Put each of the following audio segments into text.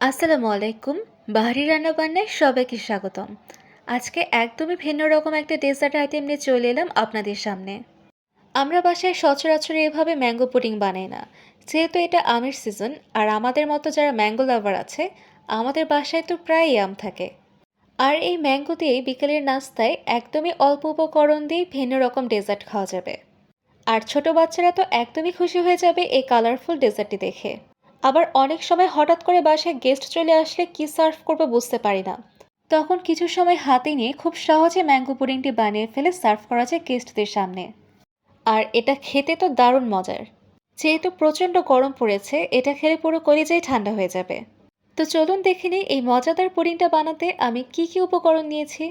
আসসালামু আলাইকুম। বাহারি রান্নাবান্নায় সবাইকে স্বাগতম। আজকে একদমই ভিন্ন রকম একটা ডেজার্ট আইটেম নিয়ে চলে এলাম আপনাদের সামনে। আমরা বাসায় সচরাচর এভাবে ম্যাঙ্গো পুডিং বানাই না। যেহেতু এটা আমের সিজন আর আমাদের মতো যারা ম্যাঙ্গো লাভার আছে, আমাদের বাসায় তো প্রায়ই আম থাকে। আর এই ম্যাঙ্গো দিয়েই বিকেলের নাস্তায় একদমই অল্প উপকরণ দিয়ে ভিন্ন রকম ডেজার্ট খাওয়া যাবে। আর ছোট বাচ্চারা তো একদমই খুশি হয়ে যাবে এই কালারফুল ডেজার্টটি দেখে। আবার অনেক সময় হঠাৎ করে বাসায় গেস্ট চলে আসলে কি সার্ভ করব বুঝতে পারি না। তখন কিছু সময় হাতে নিয়ে খুব সহজে ম্যাঙ্গো পুডিংটি বানিয়ে ফেলে সার্ভ করা যায় গেস্টদের সামনে। আর এটা খেতে তো দারুণ মজার। যেহেতু প্রচণ্ড গরম পড়েছে, এটা খেলে পুরো কলিজাই ঠান্ডা হয়ে যাবে। তো চলুন দেখে নিই এই মজাদার পুডিংটা বানাতে আমি কি কি উপকরণ নিয়েছি।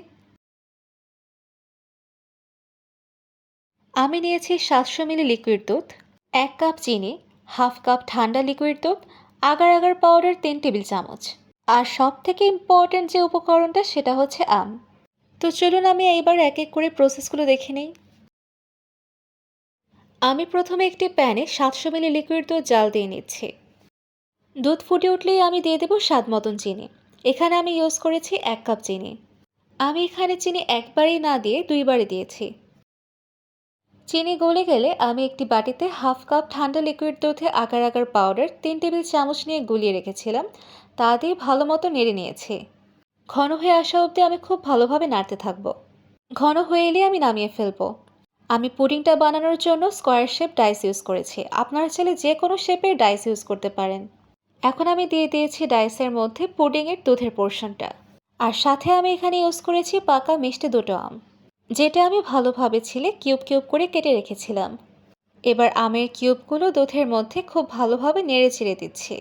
আমি নিয়েছি সাতশো মিলি লিকুইড দুধ, এক কাপ চিনি হাফ কাপ ঠান্ডা লিকুইড দুধ, আগার আগার পাউডার তিন টেবিল চামচ। আর সব থেকে ইম্পর্ট্যান্ট যে উপকরণটা সেটা হচ্ছে আম। তো চলুন আমি এইবার এক এক করে প্রসেসগুলো দেখে নিই। আমি প্রথমে একটি প্যানে সাতশো মিলি লিকুইড দুধ জাল দিয়ে নিচ্ছি। দুধ ফুটে উঠলেই আমি দিয়ে দেবো স্বাদ মতন চিনি। এখানে আমি ইউজ করেছি এক কাপ চিনি। আমি এখানে চিনি একবারই না দিয়ে দুইবারে দিয়েছি। চিনি গলে গেলে আমি একটি বাটিতে হাফ কাপ ঠান্ডা লিকুইড দুধে আকার আকার পাউডার তিন টেবিল চামচ নিয়ে গুলিয়ে রেখেছিলাম। তা দিয়ে ভালো মতো নেড়ে নিয়েছি। ঘন হয়ে আসা অবধি আমি খুব ভালোভাবে নাড়তে থাকব। ঘন হয়ে এলে আমি নামিয়ে ফেলব। আমি পুডিংটা বানানোর জন্য স্কোয়ার শেপ ডাইস ইউজ করেছি। আপনারা চাইলে যে কোনো শেপের ডাইস ইউজ করতে পারেন। এখন আমি দিয়ে দিয়েছি ডাইসের মধ্যে পুডিংয়ের দুধের পোর্শনটা আর সাথে আমি এখানে ইউজ করেছি পাকা মিষ্টি দুটো আম। যেটা আমি ভালোভাবে ছিলে কিউব কিউব করে কেটে রেখেছিলাম। এবার আমের কিউবগুলো দুধের মধ্যে খুব ভালোভাবে নেড়ে চেড়ে দিচ্ছি।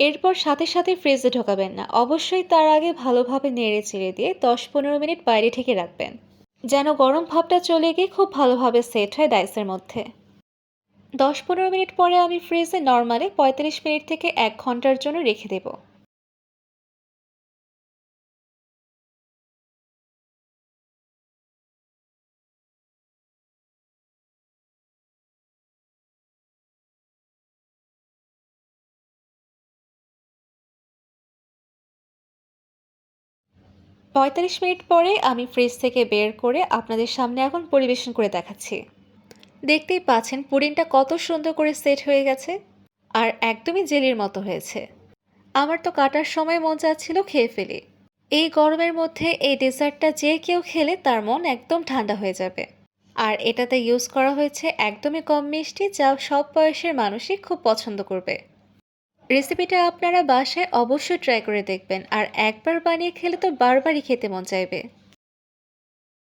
এরপর সাথে সাথে ফ্রিজে ঢোকাবেন না, অবশ্যই তার আগে ভালোভাবে নেড়ে চেড়ে দিয়ে দশ পনেরো মিনিট বাইরে ঢেকে রাখবেন, যেন গরম ভাবটা চলে গিয়ে খুব ভালোভাবে সেট হয় ডাইসের মধ্যে। দশ পনেরো মিনিট পরে আমি ফ্রিজে নর্মালে পঁয়তাল্লিশ মিনিট থেকে এক ঘণ্টার জন্য রেখে দেবো। পঁয়তাল্লিশ মিনিট পরে আমি ফ্রিজ থেকে বের করে আপনাদের সামনে এখন পরিবেশন করে দেখাচ্ছি। দেখতেই পাচ্ছেন পুডিংটা কত সুন্দর করে সেট হয়ে গেছে আর একদমই জেলির মতো হয়েছে। আমার তো কাটার সময় মন চাচ্ছিল খেয়ে ফেলি। এই গরমের মধ্যে এই ডেজার্টটা যে কেউ খেলে তার মন একদম ঠান্ডা হয়ে যাবে। আর এটাতে ইউজ করা হয়েছে একদমই কম মিষ্টি যা সব বয়সের মানুষই খুব পছন্দ করবে। রেসিপিটা আপনারা বাসায় অবশ্যই ট্রাই করে দেখবেন। আর একবার বানিয়ে খেলে তো বারবারই খেতে মন চাইবে।